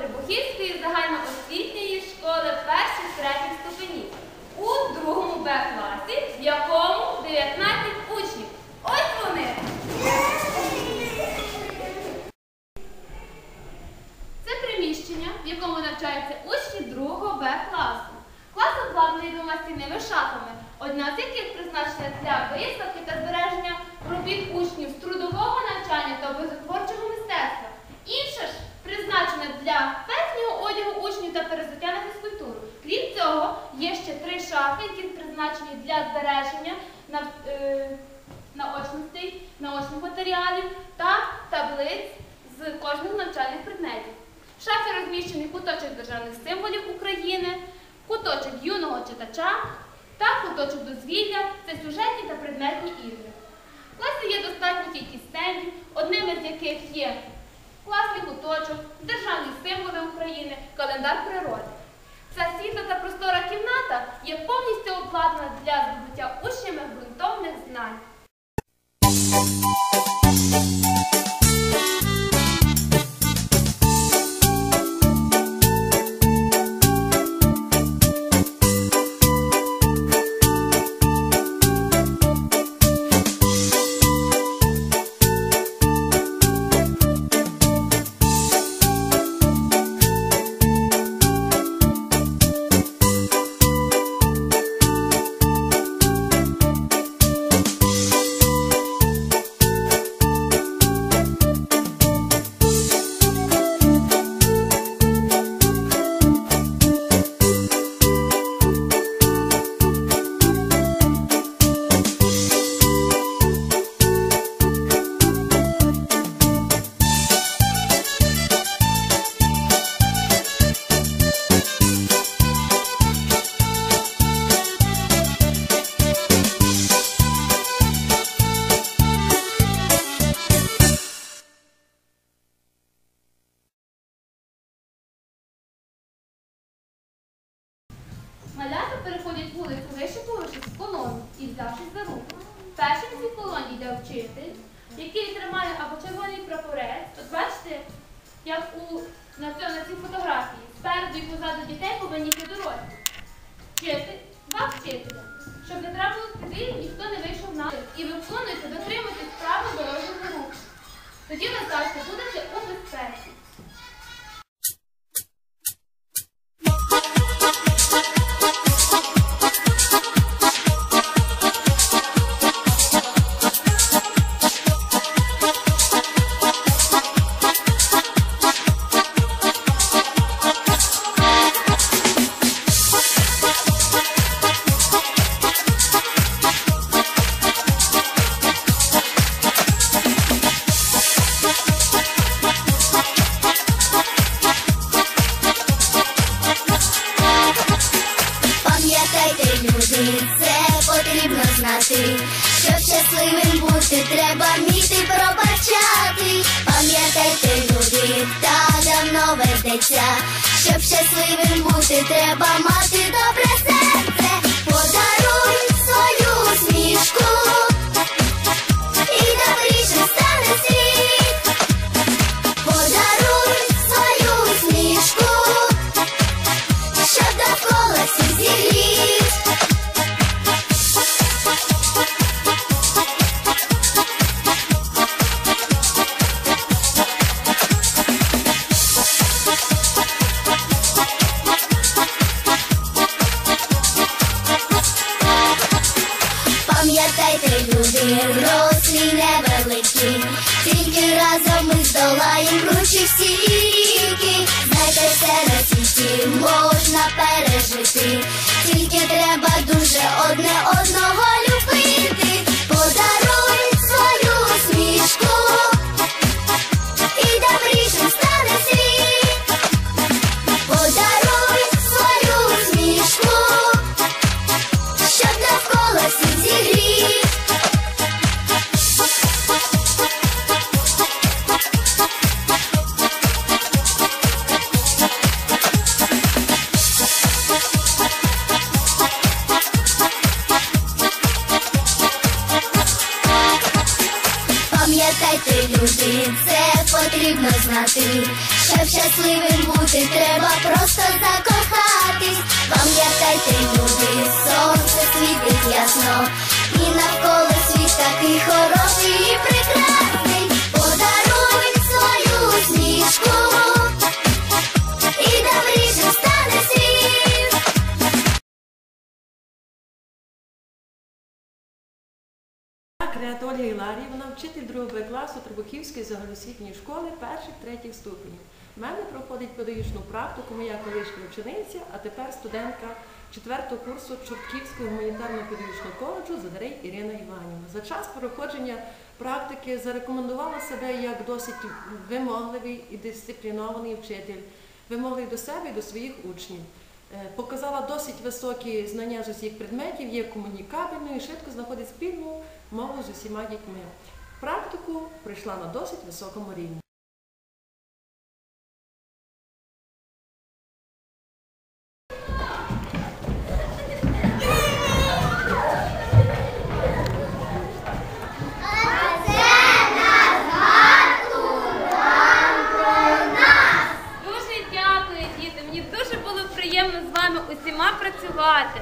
Трибухівської загальноосвітньої школи перших третіх ступенів у другому Б одна з яких призначена для виставки та збереження робіт учнів з трудового навчання та образотворчого мистецтва. Інша ж призначена для верхнього одягу учнів та перезуття на фізкультуру. Крім цього, є ще три шафи, які призначені для збереження нав- е, наочностей, наочних матеріалів та таблиць з кожних навчальних предметів. В шафі розміщений куточок державних символів України, куточок юного читача та куточок дозвілля це сюжетні та предметні ігри. В класі є достатньо кількість стендів, одним із яких є класний куточок, державні символи України, календар природи. Ця світла та простора кімната є повністю обладнана для здобуття учнями ґрунтовних знань. який тримає або червоний Люди, це потрібно знати. Щоб щасливим бути, треба вміти пробачати. Пам'ятайте, люди, та давно ведеться. Щоб щасливим бути, треба мати добре серце. Рослі невеликі, тільки разом ми здолаєм кручі всі ріки. Знайте, все на можна пережити, тільки треба дуже одне одного Пам'ятайте, це потрібно знати. Щоб щасливим бути, треба просто закохатись. Пам'ятайте, люди, сонце світить ясно, і навколо світ такий хороший Так, Ряд Ольга Іларії, вона вчитель 2 Б класу Требухівської загальноосвітньої школи перших третіх ступенів. У мене проходить педагогічну практику моя колишня учениця, а тепер студентка 4 курсу Чортківського гуманітарно-педагогічного коледжу Задарей Ірина Іванівна. За час проходження практики зарекомендувала себе як досить вимогливий і дисциплінований вчитель, вимогливий до себе і до своїх учнів. Е, Показала досить високі знання з усіх предметів, є комунікабельною швидко знаходить спільну мову з усіма дітьми. Практику прийшла на досить високому рівні. Приємно з вами усіма працювати.